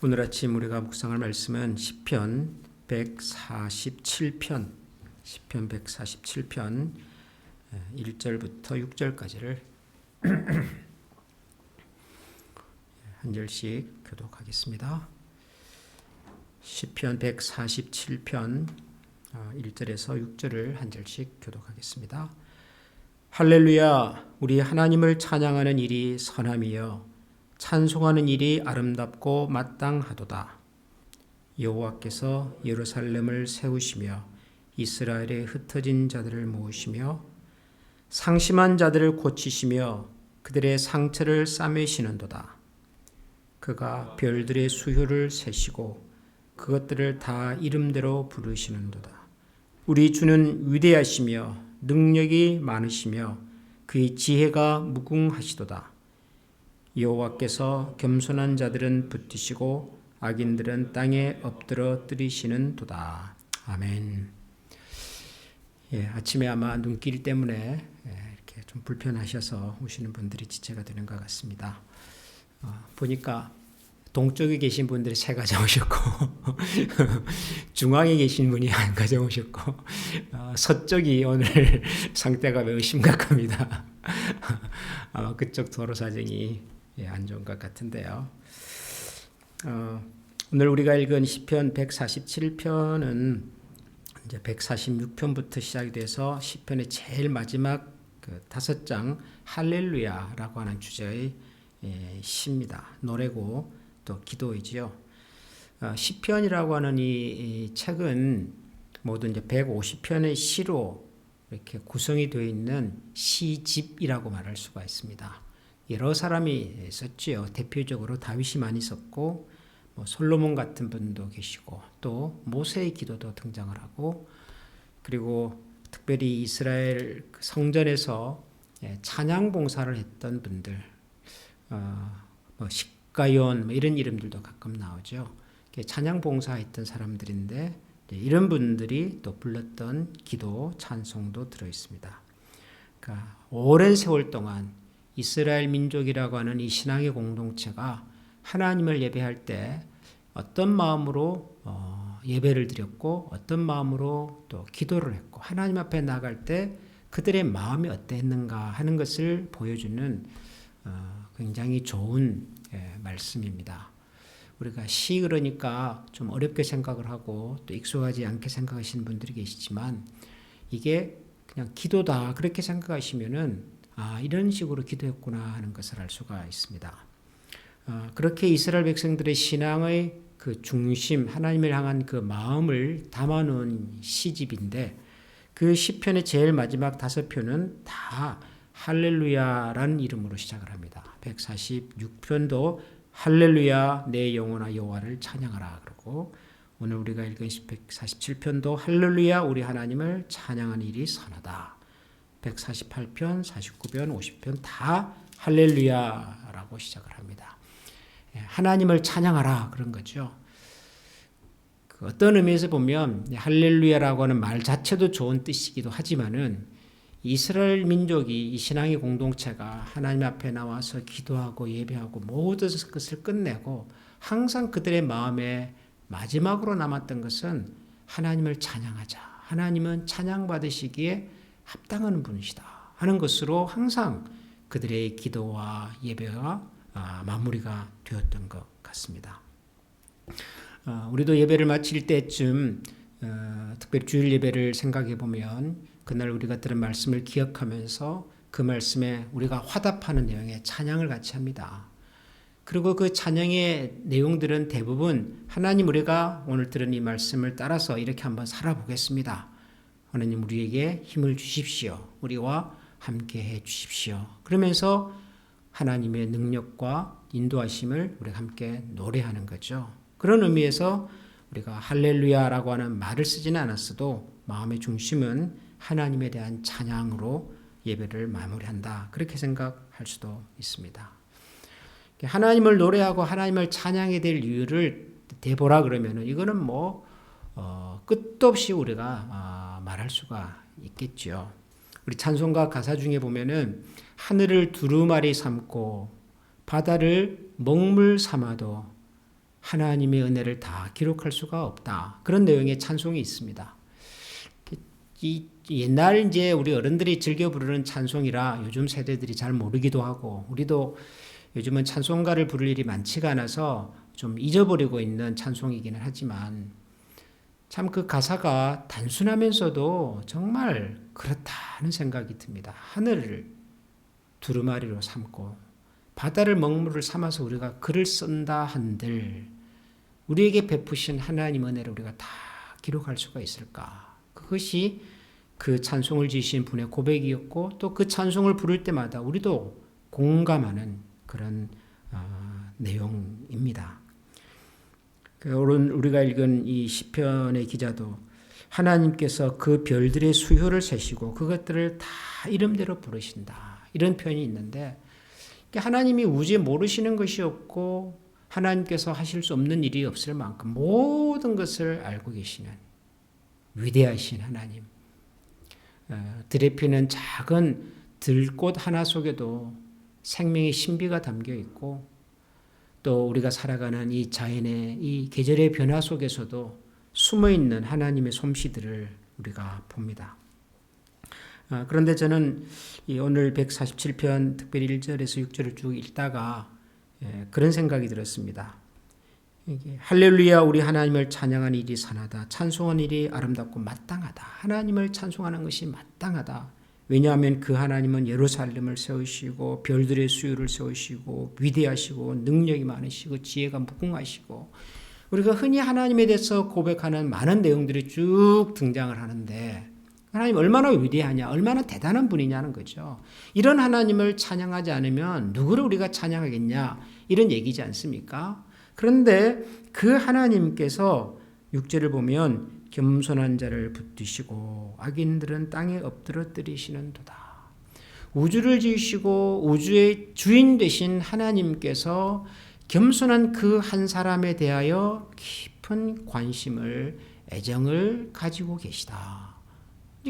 오늘 아침 우리가 묵상할 말씀은 시편 147편 시편 147편 1절부터 6절까지를 한 절씩 교독하겠습니다. 시편 147편 1절에서 6절을 한 절씩 교독하겠습니다. 할렐루야 우리 하나님을 찬양하는 일이 선함이여 찬송하는 일이 아름답고 마땅하도다. 여호와께서 예루살렘을 세우시며 이스라엘의 흩어진 자들을 모으시며 상심한 자들을 고치시며 그들의 상처를 싸매시는도다. 그가 별들의 수효를 세시고 그것들을 다 이름대로 부르시는도다. 우리 주는 위대하시며 능력이 많으시며 그의 지혜가 무궁하시도다. 여호와께서 겸손한 자들은 붙드시고 악인들은 땅에 엎드려 뜨리시는 도다. 아멘. 예, 아침에 아마 눈길 때문에 예, 이렇게 좀 불편하셔서 오시는 분들이 지체가 되는 것 같습니다. 어, 보니까 동쪽에 계신 분들이 세 가정 오셨고 중앙에 계신 분이 한 가정 오셨고 어, 서쪽이 오늘 상태가 매우 심각합니다. 아마 그쪽 도로 사정이 예, 안 좋은 것 같은데요. 어, 오늘 우리가 읽은 시편 147편은 이제 146편부터 시작이 돼서 시편의 제일 마지막 그 다섯 장 할렐루야라고 하는 주제의 예, 시입니다. 노래고 또 기도이지요. 어, 시편이라고 하는 이, 이 책은 모두 이제 150편의 시로 이렇게 구성이 되어 있는 시집이라고 말할 수가 있습니다. 여러 사람이 썼지요. 대표적으로 다윗이 많이 썼고 뭐 솔로몬 같은 분도 계시고 또 모세의 기도도 등장을 하고 그리고 특별히 이스라엘 그 성전에서 예, 찬양 봉사를 했던 분들, 어, 뭐 식가연 뭐 이런 이름들도 가끔 나오죠. 찬양 봉사했던 사람들인데 이런 분들이 또 불렀던 기도 찬송도 들어 있습니다. 그러니까 오랜 세월 동안 이스라엘 민족이라고 하는 이 신앙의 공동체가 하나님을 예배할 때 어떤 마음으로 어, 예배를 드렸고 어떤 마음으로 또 기도를 했고 하나님 앞에 나갈 때 그들의 마음이 어땠는가 하는 것을 보여주는 어, 굉장히 좋은 예, 말씀입니다. 우리가 시 그러니까 좀 어렵게 생각을 하고 또 익숙하지 않게 생각하시는 분들이 계시지만 이게 그냥 기도다 그렇게 생각하시면은 아, 이런 식으로 기도했구나 하는 것을 알 수가 있습니다. 어, 그렇게 이스라엘 백성들의 신앙의 그 중심, 하나님을 향한 그 마음을 담아놓은 시집인데 그 시편의 제일 마지막 다섯 표는 다 할렐루야라는 이름으로 시작을 합니다. 146편도 할렐루야 내 영혼아 여호와를 찬양하라 그러고 오늘 우리가 읽은 147편도 할렐루야 우리 하나님을 찬양하는 일이 선하다. 148편, 49편, 50편 다 할렐루야라고 시작을 합니다. 예, 하나님을 찬양하라 그런 거죠. 그 어떤 의미에서 보면 할렐루야라고 하는 말 자체도 좋은 뜻이기도 하지만은 이스라엘 민족이 이 신앙의 공동체가 하나님 앞에 나와서 기도하고 예배하고 모든 것을 끝내고 항상 그들의 마음에 마지막으로 남았던 것은 하나님을 찬양하자. 하나님은 찬양 받으시기에 합당한 분이시다 하는 것으로 항상 그들의 기도와 예배가 아, 마무리가 되었던 것 같습니다. 아, 우리도 예배를 마칠 때쯤 어, 특별히 주일 예배를 생각해 보면 그날 우리가 들은 말씀을 기억하면서 그 말씀에 우리가 화답하는 내용의 찬양을 같이 합니다. 그리고 그 찬양의 내용들은 대부분 하나님 우리가 오늘 들은 이 말씀을 따라서 이렇게 한번 살아보겠습니다. 하나님 우리에게 힘을 주십시오. 우리와 함께 해 주십시오. 그러면서 하나님의 능력과 인도하심을 우리가 함께 노래하는 거죠. 그런 의미에서 우리가 할렐루야라고 하는 말을 쓰지는 않았어도 마음의 중심은 하나님에 대한 찬양으로 예배를 마무리한다. 그렇게 생각할 수도 있습니다. 하나님을 노래하고 하나님을 찬양해야 될 이유를 대보라 그러면은 이거는 뭐 어, 끝도 없이 우리가 아, 말할 수가 있겠죠. 우리 찬송가 가사 중에 보면은 하늘을 두루마리 삼고 바다를 먹물 삼아도 하나님의 은혜를 다 기록할 수가 없다. 그런 내용의 찬송이 있습니다. 이 옛날 이제 우리 어른들이 즐겨 부르는 찬송이라 요즘 세대들이 잘 모르기도 하고 우리도 요즘은 찬송가를 부를 일이 많지가 않아서 좀 잊어버리고 있는 찬송이기는 하지만 참 그 가사가 단순하면서도 정말 그렇다는 생각이 듭니다. 하늘을 두루마리로 삼고 바다를 먹물을 삼아서 우리가 글을 쓴다 한들 우리에게 베푸신 하나님 은혜를 우리가 다 기록할 수가 있을까? 그것이 그 찬송을 지으신 분의 고백이었고 또 그 찬송을 부를 때마다 우리도 공감하는 그런 어, 내용입니다. 그 오늘 우리가 읽은 이 시편의 기자도 하나님께서 그 별들의 수효를 세시고 그것들을 다 이름대로 부르신다. 이런 표현이 있는데 하나님이 우주에 모르시는 것이 없고 하나님께서 하실 수 없는 일이 없을 만큼 모든 것을 알고 계시는 위대하신 하나님. 어, 들에 피는 작은 들꽃 하나 속에도 생명의 신비가 담겨 있고 또 우리가 살아가는 이 자연의 이 계절의 변화 속에서도 숨어 있는 하나님의 솜씨들을 우리가 봅니다. 아, 그런데 저는 오늘 147편 특별히 1절에서 6절을 쭉 읽다가 예, 그런 생각이 들었습니다. 할렐루야 우리 하나님을 찬양한 일이 선하다. 찬송한 일이 아름답고 마땅하다. 하나님을 찬송하는 것이 마땅하다. 왜냐하면 그 하나님은 예루살렘을 세우시고 별들의 수요를 세우시고 위대하시고 능력이 많으시고 지혜가 무궁하시고 우리가 흔히 하나님에 대해서 고백하는 많은 내용들이 쭉 등장을 하는데 하나님 얼마나 위대하냐, 얼마나 대단한 분이냐는 거죠. 이런 하나님을 찬양하지 않으면 누구를 우리가 찬양하겠냐 이런 얘기지 않습니까? 그런데 그 하나님께서 6절을 보면 겸손한 자를 붙드시고 악인들은 땅에 엎드러뜨리시는도다. 우주를 지으시고 우주의 주인 되신 하나님께서 겸손한 그 한 사람에 대하여 깊은 관심을 애정을 가지고 계시다.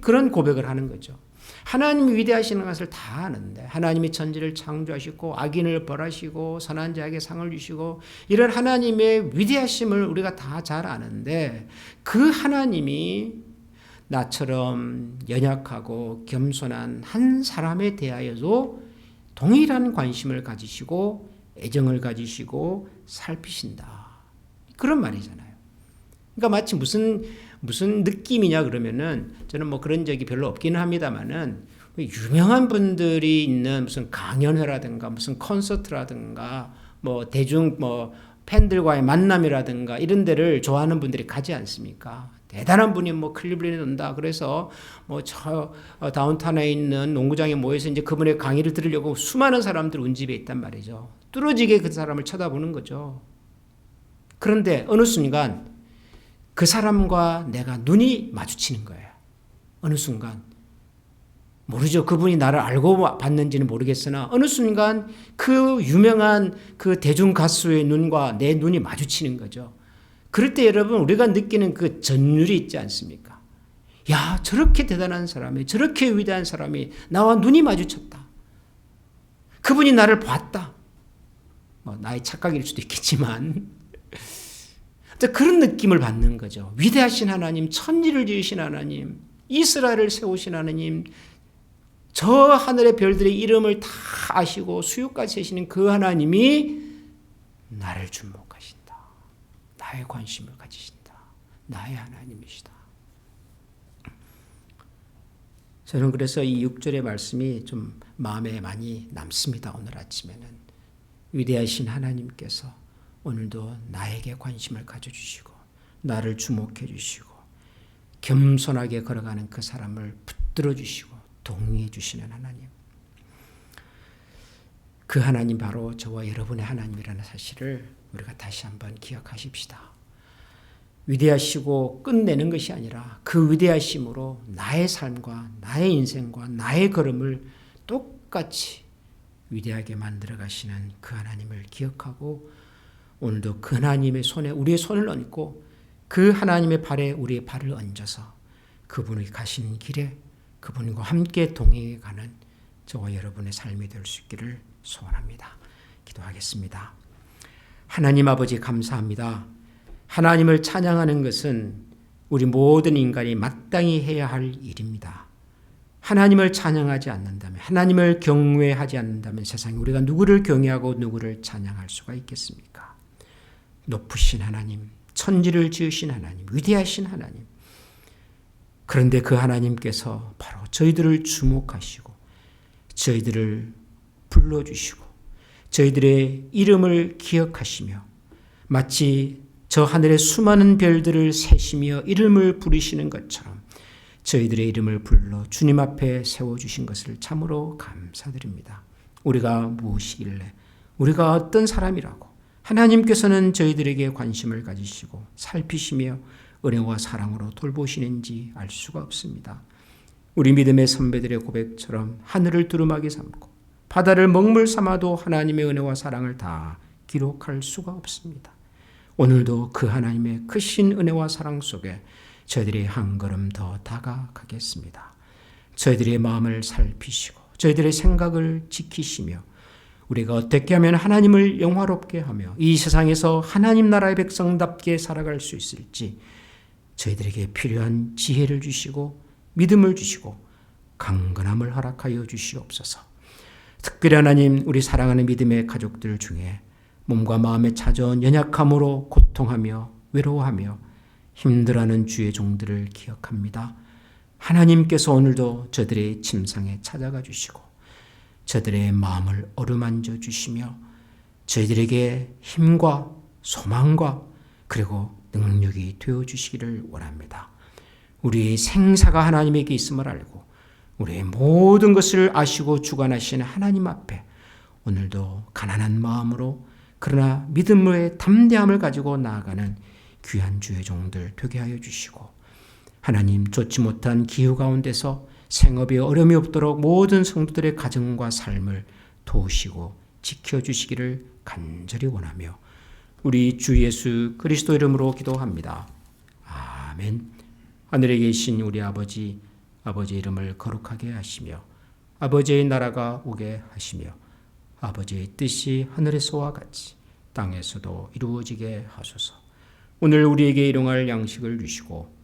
그런 고백을 하는 거죠. 하나님이 위대하시는 것을 다 아는데 하나님이 천지를 창조하시고 악인을 벌하시고 선한 자에게 상을 주시고 이런 하나님의 위대하심을 우리가 다 잘 아는데 그 하나님이 나처럼 연약하고 겸손한 한 사람에 대하여도 동일한 관심을 가지시고 애정을 가지시고 살피신다. 그런 말이잖아요. 그러니까 마치 무슨 무슨 느낌이냐 그러면은 저는 뭐 그런 적이 별로 없기는 합니다만은 유명한 분들이 있는 무슨 강연회라든가 무슨 콘서트라든가 뭐 대중 뭐 팬들과의 만남이라든가 이런 데를 좋아하는 분들이 가지 않습니까? 대단한 분이 뭐 클리블랜드 온다. 그래서 뭐저 어, 다운타운에 있는 농구장에 모여서 이제 그분의 강의를 들으려고 수많은 사람들 운집에 있단 말이죠. 뚫어지게 그 사람을 쳐다보는 거죠. 그런데 어느 순간 그 사람과 내가 눈이 마주치는 거예요. 어느 순간. 모르죠. 그분이 나를 알고 봤는지는 모르겠으나 어느 순간 그 유명한 그 대중 가수의 눈과 내 눈이 마주치는 거죠. 그럴 때 여러분 우리가 느끼는 그 전율이 있지 않습니까? 야, 저렇게 대단한 사람이, 저렇게 위대한 사람이 나와 눈이 마주쳤다. 그분이 나를 봤다. 뭐 나의 착각일 수도 있겠지만 그런 느낌을 받는 거죠. 위대하신 하나님, 천지를 지으신 하나님, 이스라엘을 세우신 하나님, 저 하늘의 별들의 이름을 다 아시고 수요까지 세시는 그 하나님이 나를 주목하신다. 나의 관심을 가지신다. 나의 하나님이시다. 저는 그래서 이 6절의 말씀이 좀 마음에 많이 남습니다. 오늘 아침에는. 위대하신 하나님께서 오늘도 나에게 관심을 가져주시고 나를 주목해 주시고 겸손하게 걸어가는 그 사람을 붙들어 주시고 동의해 주시는 하나님. 그 하나님 바로 저와 여러분의 하나님이라는 사실을 우리가 다시 한번 기억하십시다. 위대하시고 끝내는 것이 아니라 그 위대하심으로 나의 삶과 나의 인생과 나의 걸음을 똑같이 위대하게 만들어 가시는 그 하나님을 기억하고 오늘도 그 하나님의 손에 우리의 손을 얹고 그 하나님의 발에 우리의 발을 얹어서 그분이 가시는 길에 그분과 함께 동행해 가는 저와 여러분의 삶이 될 수 있기를 소원합니다. 기도하겠습니다. 하나님 아버지 감사합니다. 하나님을 찬양하는 것은 우리 모든 인간이 마땅히 해야 할 일입니다. 하나님을 찬양하지 않는다면, 하나님을 경외하지 않는다면 세상에 우리가 누구를 경외하고 누구를 찬양할 수가 있겠습니까? 높으신 하나님, 천지를 지으신 하나님, 위대하신 하나님. 그런데 그 하나님께서 바로 저희들을 주목하시고, 저희들을 불러주시고, 저희들의 이름을 기억하시며, 마치 저 하늘의 수많은 별들을 세시며 이름을 부르시는 것처럼 저희들의 이름을 불러 주님 앞에 세워주신 것을 참으로 감사드립니다. 우리가 무엇이길래, 우리가 어떤 사람이라고, 하나님께서는 저희들에게 관심을 가지시고 살피시며 은혜와 사랑으로 돌보시는지 알 수가 없습니다. 우리 믿음의 선배들의 고백처럼 하늘을 두루마기 삼고 바다를 먹물 삼아도 하나님의 은혜와 사랑을 다 기록할 수가 없습니다. 오늘도 그 하나님의 크신 은혜와 사랑 속에 저희들이 한 걸음 더 다가가겠습니다. 저희들의 마음을 살피시고 저희들의 생각을 지키시며 우리가 어떻게 하면 하나님을 영화롭게 하며 이 세상에서 하나님 나라의 백성답게 살아갈 수 있을지 저희들에게 필요한 지혜를 주시고 믿음을 주시고 강건함을 허락하여 주시옵소서. 특별히 하나님 우리 사랑하는 믿음의 가족들 중에 몸과 마음에 찾아온 연약함으로 고통하며 외로워하며 힘들어하는 주의 종들을 기억합니다. 하나님께서 오늘도 저들의 침상에 찾아가 주시고 저들의 마음을 어루만져 주시며 저희들에게 힘과 소망과 그리고 능력이 되어 주시기를 원합니다. 우리 생사가 하나님에게 있음을 알고 우리의 모든 것을 아시고 주관하시는 하나님 앞에 오늘도 가난한 마음으로 그러나 믿음의 담대함을 가지고 나아가는 귀한 주의 종들 되게 하여 주시고 하나님 좋지 못한 기후 가운데서 생업에 어려움이 없도록 모든 성도들의 가정과 삶을 도우시고 지켜주시기를 간절히 원하며 우리 주 예수 그리스도 이름으로 기도합니다. 아멘. 하늘에 계신 우리 아버지, 아버지 이름을 거룩하게 하시며 아버지의 나라가 오게 하시며 아버지의 뜻이 하늘에서와 같이 땅에서도 이루어지게 하소서. 오늘 우리에게 일용할 양식을 주시고